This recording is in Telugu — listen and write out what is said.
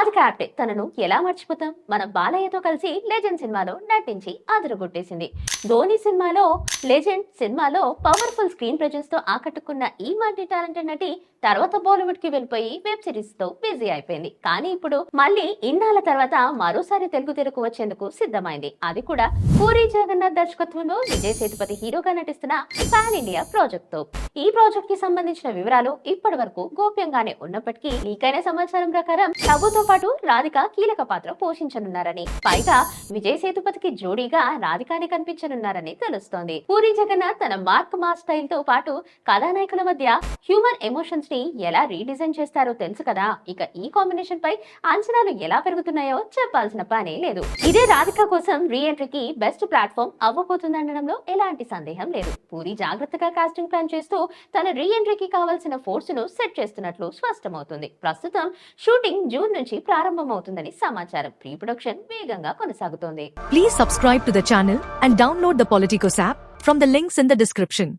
ఆప్టే తనను ఎలా మర్చిపోతాం? మన బాలయ్యతో కలిసి లెజెండ్ సినిమాలో నటించి అదరగొట్టేసింది. ధోని సినిమాలో లెజెండ్ సినిమాలో పవర్ఫుల్ స్క్రీన్ ప్రెజెన్స్తో ఆకట్టుకున్న ఈ మల్టీ టాలెంటెడ్ నటి తర్వాత బాలీవుడ్కి వెళ్ళిపోయి వెబ్ సిరీస్తో బిజీ అయిపోయింది. కానీ ఇప్పుడు మళ్ళీ ఇన్నాళ్ళ తర్వాత మరోసారి తెలుగు తెరకు వచ్చేందుకు సిద్ధమైంది. అది కూడా పూరి జగన్నాథ్ దర్శకత్వంలో విజయ్ సేతుపతి హీరోగా నటిస్తున్న పాన్ ఇండియా ప్రాజెక్ట్తో. ఈ ప్రాజెక్ట్కి సంబంధించిన వివరాలు ఇప్పటి వరకు గోప్యంగానే ఉన్నప్పటికీ లీకైన సమాచారం ప్రకారం ప్రభుత్వ పాటు రాధిక కీలక పాత్ర పోషించనున్నారని. పైగా విజయ్ సేతుపతికి జోడీగా రాధికాని కనిపించనున్నారని తెలుస్తోంది. పూరి జగన్నాథ్ తన మార్క్ మా స్టైల్తో పాటు కథానాయకుల మధ్య హ్యూమన్ ఎమోషన్స్ని ఎలా రీడిజైన్ చేస్తారో తెలుసు కదా. ఇక ఈ కాంబినేషన్ పై అంచనాలు ఎలా పెరుగుతున్నాయో చెప్పాల్సిన పనే లేదు. ఇదే రాధిక కోసం రీ ఎంట్రీకి బెస్ట్ ప్లాట్ఫామ్ అవ్వబోతుందనడంలో ఎలాంటి సందేహం లేదు. పూరి జాగ్రత్తగా కాస్టింగ్ ప్లాన్ చేస్తూ తన రీ ఎంట్రీకి కావాల్సిన ఫోర్స్ను సెట్ చేస్తున్నట్లు స్పష్టమవుతుంది. ప్రస్తుతం షూటింగ్ జూన్ నుంచి ప్రారంభమవుతుందని సమాచారం. ప్రీ ప్రొడక్షన్ వేగంగా కొనసాగుతోంది. Please subscribe to the channel and download the Politico app from the links in the description